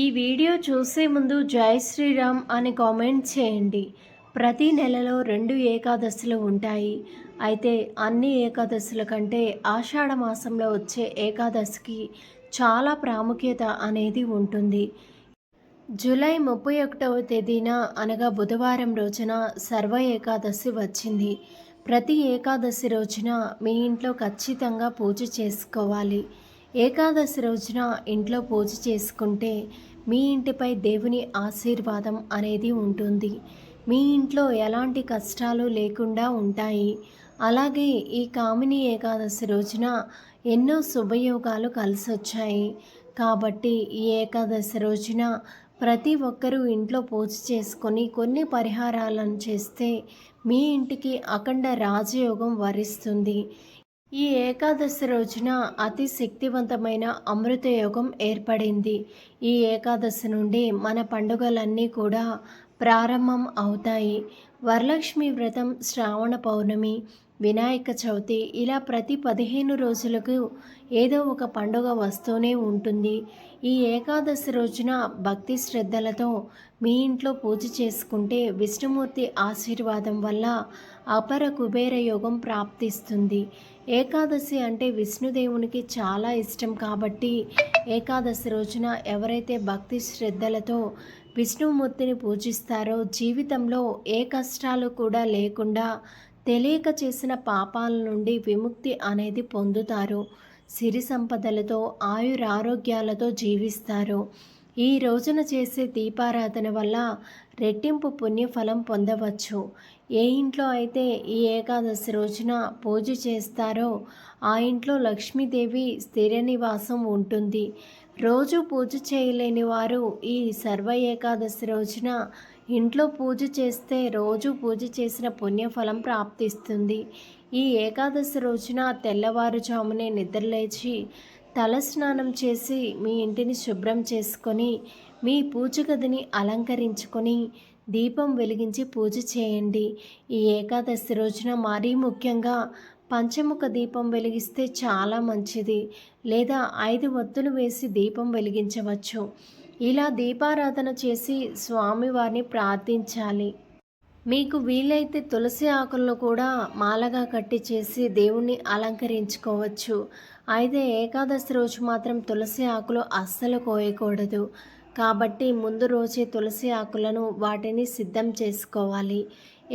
ఈ వీడియో చూసే ముందు జై శ్రీరామ్ అని కామెంట్ చేయండి. ప్రతి నెలలో రెండు ఏకాదశులు ఉంటాయి. అయితే అన్ని ఏకాదశుల కంటే ఆషాఢ మాసంలో వచ్చే ఏకాదశికి చాలా ప్రాముఖ్యత అనేది ఉంటుంది. జూలై ముప్పై ఒకటవ తేదీన అనగా బుధవారం రోజున సర్వ ఏకాదశి వచ్చింది. ప్రతి ఏకాదశి రోజున మీ ఇంట్లో ఖచ్చితంగా పూజ చేసుకోవాలి. ఏకాదశి రోజున ఇంట్లో పూజ చేసుకుంటే మీ ఇంటిపై దేవుని ఆశీర్వాదం అనేది ఉంటుంది. మీ ఇంట్లో ఎలాంటి కష్టాలు లేకుండా ఉంటాయి. అలాగే ఈ కామిని ఏకాదశి రోజున ఎన్నో శుభయోగాలు కలిసొచ్చాయి. కాబట్టి ఈ ఏకాదశి రోజున ప్రతి ఒక్కరూ ఇంట్లో పూజ చేసుకొని కొన్ని పరిహారాలను చేస్తే మీ ఇంటికి అఖండ రాజయోగం వరిస్తుంది. ఈ ఏకాదశి రోజున అతి శక్తివంతమైన అమృత యోగం ఏర్పడింది. ఈ ఏకాదశి నుండి మన పండుగలన్నీ కూడా ప్రారంభం అవుతాయి. వరలక్ష్మి వ్రతం శ్రావణ పౌర్ణమి వినాయక చవితి ఇలా ప్రతి పదిహేను రోజులకు ఏదో ఒక పండుగ వస్తూనే ఉంటుంది. ఈ ఏకాదశి రోజున భక్తి శ్రద్ధలతో మీ ఇంట్లో పూజ చేసుకుంటే విష్ణుమూర్తి ఆశీర్వాదం వల్ల అపర కుబేర యోగం ప్రాప్తిస్తుంది. ఏకాదశి అంటే విష్ణుదేవునికి చాలా ఇష్టం కాబట్టి ఏకాదశి రోజున ఎవరైతే భక్తి శ్రద్ధలతో విష్ణుమూర్తిని పూజిస్తారో జీవితంలో ఏ కష్టాలు కూడా లేకుండా తెలియక చేసిన పాపాల నుండి విముక్తి అనేది పొందుతారు. సిరి సంపదలతో ఆయురారోగ్యాలతో జీవిస్తారు. ఈ రోజున చేసే దీపారాధన వల్ల రెట్టింపు పుణ్యఫలం పొందవచ్చు. ఏ ఇంట్లో అయితే ఈ ఏకాదశి రోజున పూజ చేస్తారో ఆ ఇంట్లో లక్ష్మీదేవి స్థిర నివాసం ఉంటుంది. రోజు పూజ చేయలేని వారు ఈ సర్వ ఏకాదశి రోజున ఇంట్లో పూజ చేస్తే రోజు పూజ చేసిన పుణ్యఫలం ప్రాప్తిస్తుంది. ఈ ఏకాదశి రోజున తెల్లవారుజామునే నిద్రలేచి తలస్నానం చేసి మీ ఇంటిని శుభ్రం చేసుకొని మీ పూజ గదిని అలంకరించుకొని దీపం వెలిగించి పూజ చేయండి. ఈ ఏకాదశి రోజున మరీ ముఖ్యంగా పంచముఖ దీపం వెలిగిస్తే చాలా మంచిది. లేదా ఐదు వత్తులు వేసి దీపం వెలిగించవచ్చు. ఇలా దీపారాధన చేసి స్వామివారిని ప్రార్థించాలి. మీకు వీలైతే తులసి ఆకులను కూడా మాలగా కట్టి చేసి దేవుణ్ణి అలంకరించుకోవచ్చు. అయితే ఏకాదశి రోజు మాత్రం తులసి ఆకులు అస్సలు కోయకూడదు. కాబట్టి ముందు రోజే తులసి ఆకులను వాటిని సిద్ధం చేసుకోవాలి.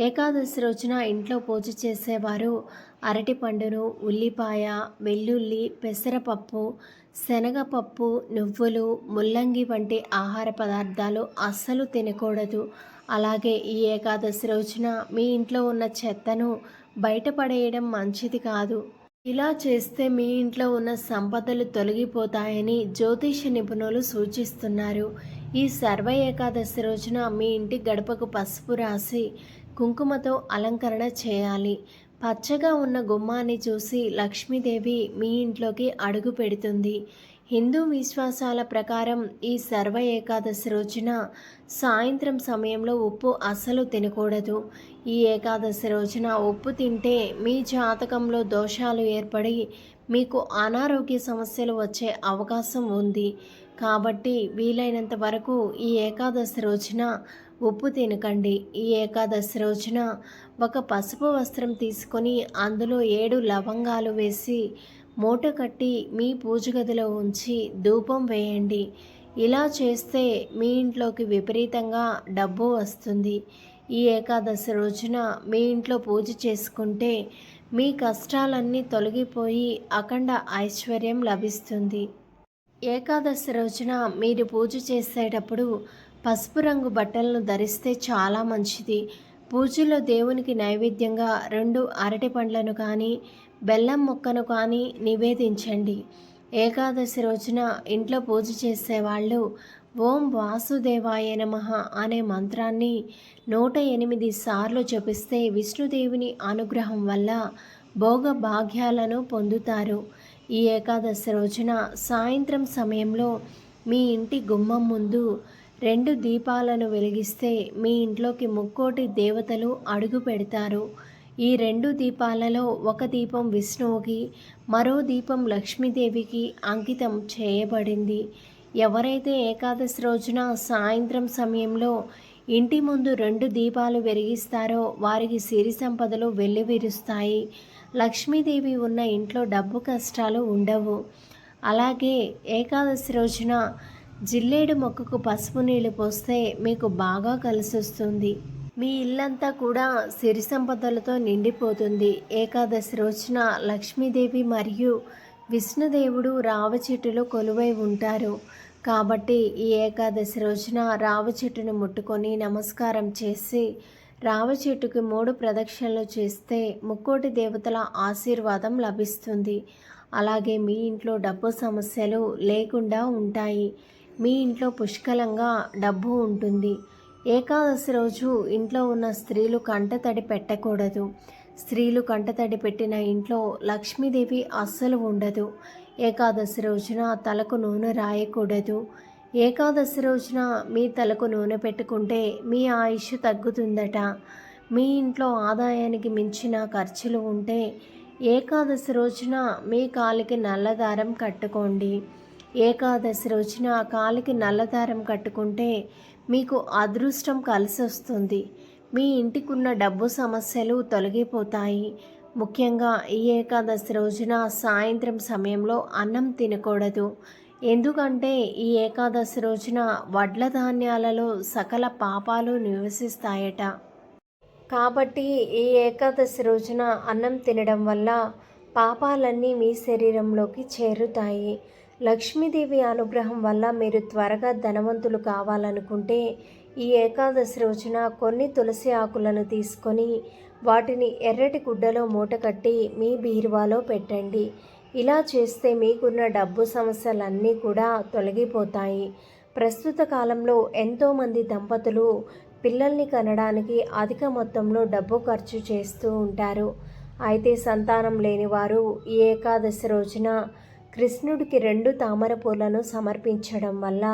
ఏకాదశి రోజున ఇంట్లో పూజ చేసేవారు అరటిపండును ఉల్లిపాయ వెల్లుల్లి పెసరపప్పు శనగపప్పు నువ్వులు ముల్లంగి వంటి ఆహార పదార్థాలు అస్సలు తినకూడదు. అలాగే ఈ ఏకాదశి రోజున మీ ఇంట్లో ఉన్న చెత్తను బయటపడేయడం మంచిది కాదు. ఇలా చేస్తే మీ ఇంట్లో ఉన్న సంపదలు తొలగిపోతాయని జ్యోతిష నిపుణులు సూచిస్తున్నారు. ఈ సర్వ ఏకాదశి రోజున మీ ఇంటి గడపకు పసుపు రాసి కుంకుమతో అలంకరణ చేయాలి. పచ్చగా ఉన్న గుమ్మాన్ని చూసి లక్ష్మీదేవి మీ ఇంట్లోకి అడుగు పెడుతుంది. హిందూ విశ్వాసాల ప్రకారం ఈ సర్వ ఏకాదశి రోజున సాయంత్రం సమయంలో ఉప్పు అస్సలు తినకూడదు. ఈ ఏకాదశి రోజున ఉప్పు తింటే మీ జాతకంలో దోషాలు ఏర్పడి మీకు అనారోగ్య సమస్యలు వచ్చే అవకాశం ఉంది. కాబట్టి వీలైనంత వరకు ఈ ఏకాదశి రోజున ఉప్పు తినకండి. ఈ ఏకాదశి రోజున ఒక పసుపు వస్త్రం తీసుకొని అందులో ఏడు లవంగాలు వేసి మూట కట్టి మీ పూజ గదిలో ఉంచి ధూపం వేయండి. ఇలా చేస్తే మీ ఇంట్లోకి విపరీతంగా డబ్బు వస్తుంది. ఈ ఏకాదశి రోజున మీ ఇంట్లో పూజ చేసుకుంటే మీ కష్టాలన్నీ తొలగిపోయి అఖండ ఐశ్వర్యం లభిస్తుంది. ఏకాదశి రోజున మీరు పూజ చేసేటప్పుడు పసుపు రంగు బట్టలను ధరిస్తే చాలా మంచిది. పూజలో దేవునికి నైవేద్యంగా రెండు అరటి పండ్లను కానీ బెల్లం మొక్కను కానీ నివేదించండి. ఏకాదశి రోజున ఇంట్లో పూజ చేసేవాళ్ళు ఓం వాసుదేవాయ నమ అనే మంత్రాన్ని నూట ఎనిమిది సార్లు జపిస్తే విష్ణుదేవుని అనుగ్రహం వల్ల భోగ భాగ్యాలను పొందుతారు. ఈ ఏకాదశి రోజున సాయంత్రం సమయంలో మీ ఇంటి గుమ్మం ముందు రెండు దీపాలను వెలిగిస్తే మీ ఇంట్లోకి ముక్కోటి దేవతలు అడుగు పెడతారు. ఈ రెండు దీపాలలో ఒక దీపం విష్ణువుకి మరో దీపం లక్ష్మీదేవికి అంకితం చేయబడింది. ఎవరైతే ఏకాదశి రోజున సాయంత్రం సమయంలో ఇంటి ముందు రెండు దీపాలు వెలిగిస్తారో వారికి సిరి సంపదలు వెల్లివిరుస్తాయి. లక్ష్మీదేవి ఉన్న ఇంట్లో డబ్బు కష్టాలు ఉండవు. అలాగే ఏకాదశి రోజున జిల్లేడు మొక్కకు పసుపు నీళ్ళు పోస్తే మీకు బాగా కలిసొస్తుంది. మీ ఇల్లంతా కూడా సిరి సంపదలతో నిండిపోతుంది. ఏకాదశి రోజున లక్ష్మీదేవి మరియు విష్ణుదేవుడు రావ చెట్టులో కొలువై ఉంటారు. కాబట్టి ఈ ఏకాదశి రోజున రావ చెట్టును ముట్టుకొని నమస్కారం చేసి రావ చెట్టుకి మూడు ప్రదక్షిణలు చేస్తే ముక్కోటి దేవతల ఆశీర్వాదం లభిస్తుంది. అలాగే మీ ఇంట్లో డబ్బు సమస్యలు లేకుండా ఉంటాయి. మీ ఇంట్లో పుష్కలంగా డబ్బు ఉంటుంది. ఏకాదశి రోజు ఇంట్లో ఉన్న స్త్రీలు కంటతడి పెట్టకూడదు. స్త్రీలు కంటతడి పెట్టిన ఇంట్లో లక్ష్మీదేవి అస్సలు ఉండదు. ఏకాదశి రోజున తలకు నూనె రాయకూడదు. ఏకాదశి రోజున మీ తలకు నూనె పెట్టుకుంటే మీ ఆయుష్ తగ్గుతుందట. మీ ఇంట్లో ఆదాయానికి మించిన ఖర్చులు ఉంటే ఏకాదశి రోజున మీ కాలికి నల్లదారం కట్టుకోండి. ఏకాదశి రోజున కాలికి నల్లదారం కట్టుకుంటే మీకు అదృష్టం కలిసి వస్తుంది. మీ ఇంటికున్న డబ్బు సమస్యలు తొలగిపోతాయి. ముఖ్యంగా ఈ ఏకాదశి రోజున సాయంత్రం సమయంలో అన్నం తినకూడదు. ఎందుకంటే ఈ ఏకాదశి రోజున వడ్ల ధాన్యాలలో సకల పాపాలు నివసిస్తాయట. కాబట్టి ఈ ఏకాదశి రోజున అన్నం తినడం వల్ల పాపాలన్నీ మీ శరీరంలోకి చేరుతాయి. లక్ష్మీదేవి అనుగ్రహం వల్ల మీరు త్వరగా ధనవంతులు కావాలనుకుంటే ఈ ఏకాదశి రోజున కొన్ని తులసి ఆకులను తీసుకొని వాటిని ఎర్రటి గుడ్డలో మూట కట్టి మీ బీరువాలో పెట్టండి. ఇలా చేస్తే మీకున్న డబ్బు సమస్యలన్నీ కూడా తొలగిపోతాయి. ప్రస్తుత కాలంలో ఎంతోమంది దంపతులు పిల్లల్ని కనడానికి అధిక మొత్తంలో డబ్బు ఖర్చు చేస్తూ ఉంటారు. అయితే సంతానం లేనివారు ఈ ఏకాదశి రోజున కృష్ణుడికి రెండు తామర పూలను సమర్పించడం వల్ల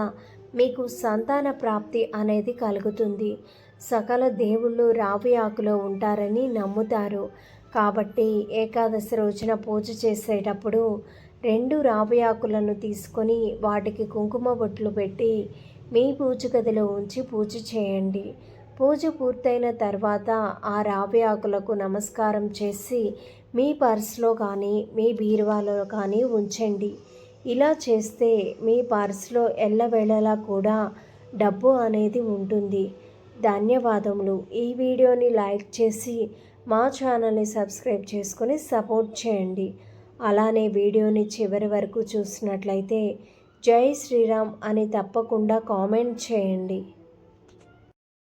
మీకు సంతాన ప్రాప్తి అనేది కలుగుతుంది. సకల దేవుళ్ళు రావి ఆకులో ఉంటారని నమ్ముతారు. కాబట్టి ఏకాదశి రోజున పూజ చేసేటప్పుడు రెండు రావి ఆకులను తీసుకొని వాటికి కుంకుమ బొట్లు పెట్టి మీ పూజ గదిలో ఉంచి పూజ చేయండి. పూజ పూర్తయిన తర్వాత ఆ రావి ఆకులకు నమస్కారం చేసి మీ పర్స్లో కానీ మీ బీరువాలో కానీ ఉంచండి. ఇలా చేస్తే మీ పర్స్లో ఎల్లవేళలా కూడా డబ్బు అనేది ఉంటుంది. ధన్యవాదములు. ఈ వీడియోని లైక్ చేసి మా ఛానల్ని సబ్స్క్రైబ్ చేసుకొని సపోర్ట్ చేయండి. అలానే వీడియోని చివరి వరకు చూసినట్లయితే జై శ్రీరామ్ అని తప్పకుండా కామెంట్ చేయండి.